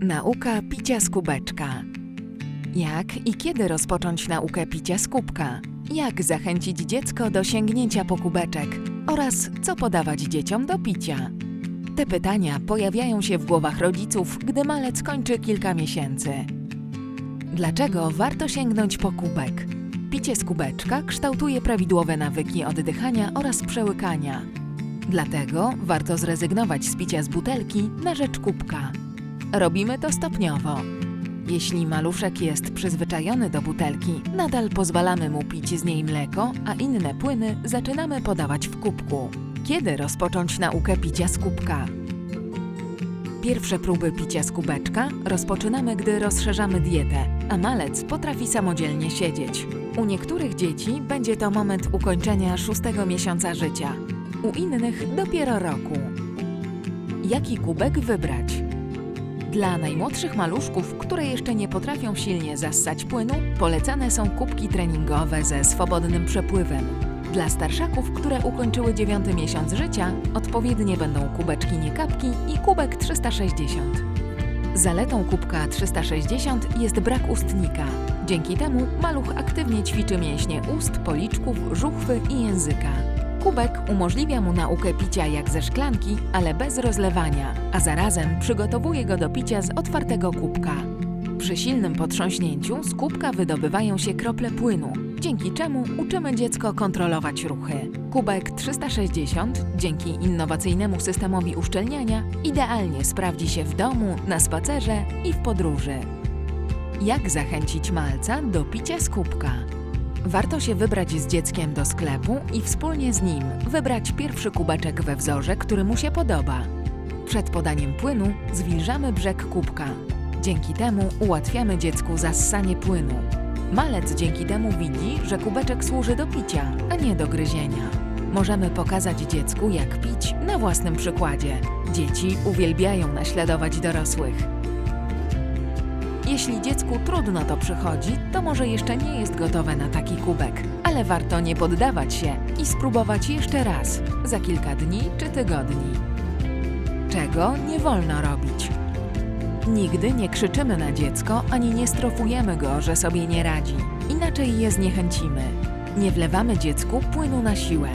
Nauka picia z kubeczka. Jak i kiedy rozpocząć naukę picia z kubka? Jak zachęcić dziecko do sięgnięcia po kubeczek? Oraz co podawać dzieciom do picia? Te pytania pojawiają się w głowach rodziców, gdy malec kończy kilka miesięcy. Dlaczego warto sięgnąć po kubek? Picie z kubeczka kształtuje prawidłowe nawyki oddychania oraz przełykania. Dlatego warto zrezygnować z picia z butelki na rzecz kubka. Robimy to stopniowo. Jeśli maluszek jest przyzwyczajony do butelki, nadal pozwalamy mu pić z niej mleko, a inne płyny zaczynamy podawać w kubku. Kiedy rozpocząć naukę picia z kubka? Pierwsze próby picia z kubeczka rozpoczynamy, gdy rozszerzamy dietę, a malec potrafi samodzielnie siedzieć. U niektórych dzieci będzie to moment ukończenia szóstego miesiąca życia, u innych dopiero roku. Jaki kubek wybrać? Dla najmłodszych maluszków, które jeszcze nie potrafią silnie zassać płynu, polecane są kubki treningowe ze swobodnym przepływem. Dla starszaków, które ukończyły dziewiąty miesiąc życia, odpowiednie będą kubeczki niekapki i kubek 360. Zaletą kubka 360 jest brak ustnika. Dzięki temu maluch aktywnie ćwiczy mięśnie ust, policzków, żuchwy i języka. Kubek umożliwia mu naukę picia jak ze szklanki, ale bez rozlewania, a zarazem przygotowuje go do picia z otwartego kubka. Przy silnym potrząśnięciu z kubka wydobywają się krople płynu, dzięki czemu uczymy dziecko kontrolować ruchy. Kubek 360 dzięki innowacyjnemu systemowi uszczelniania idealnie sprawdzi się w domu, na spacerze i w podróży. Jak zachęcić malca do picia z kubka? Warto się wybrać z dzieckiem do sklepu i wspólnie z nim wybrać pierwszy kubeczek we wzorze, który mu się podoba. Przed podaniem płynu zwilżamy brzeg kubka. Dzięki temu ułatwiamy dziecku zassanie płynu. Malec dzięki temu widzi, że kubeczek służy do picia, a nie do gryzienia. Możemy pokazać dziecku, jak pić na własnym przykładzie. Dzieci uwielbiają naśladować dorosłych. Jeśli dziecku trudno to przychodzi, to może jeszcze nie jest gotowe na taki kubek, ale warto nie poddawać się i spróbować jeszcze raz, za kilka dni czy tygodni. Czego nie wolno robić? Nigdy nie krzyczymy na dziecko ani nie strofujemy go, że sobie nie radzi. Inaczej je zniechęcimy. Nie wlewamy dziecku płynu na siłę.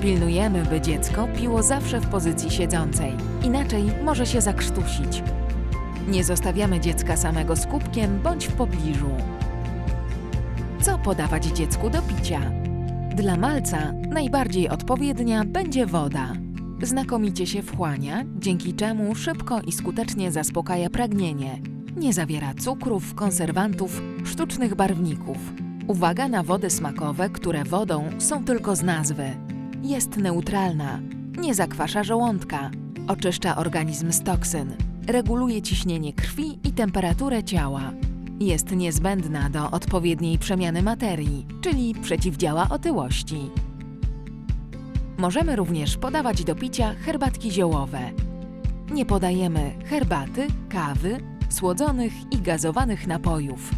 Pilnujemy, by dziecko piło zawsze w pozycji siedzącej, inaczej może się zakrztusić. Nie zostawiamy dziecka samego z kubkiem bądź w pobliżu. Co podawać dziecku do picia? Dla malca najbardziej odpowiednia będzie woda. Znakomicie się wchłania, dzięki czemu szybko i skutecznie zaspokaja pragnienie. Nie zawiera cukrów, konserwantów, sztucznych barwników. Uwaga na wody smakowe, które wodą są tylko z nazwy. Jest neutralna, nie zakwasza żołądka, oczyszcza organizm z toksyn, reguluje ciśnienie krwi i temperaturę ciała. Jest niezbędna do odpowiedniej przemiany materii, czyli przeciwdziała otyłości. Możemy również podawać do picia herbatki ziołowe. Nie podajemy herbaty, kawy, słodzonych i gazowanych napojów.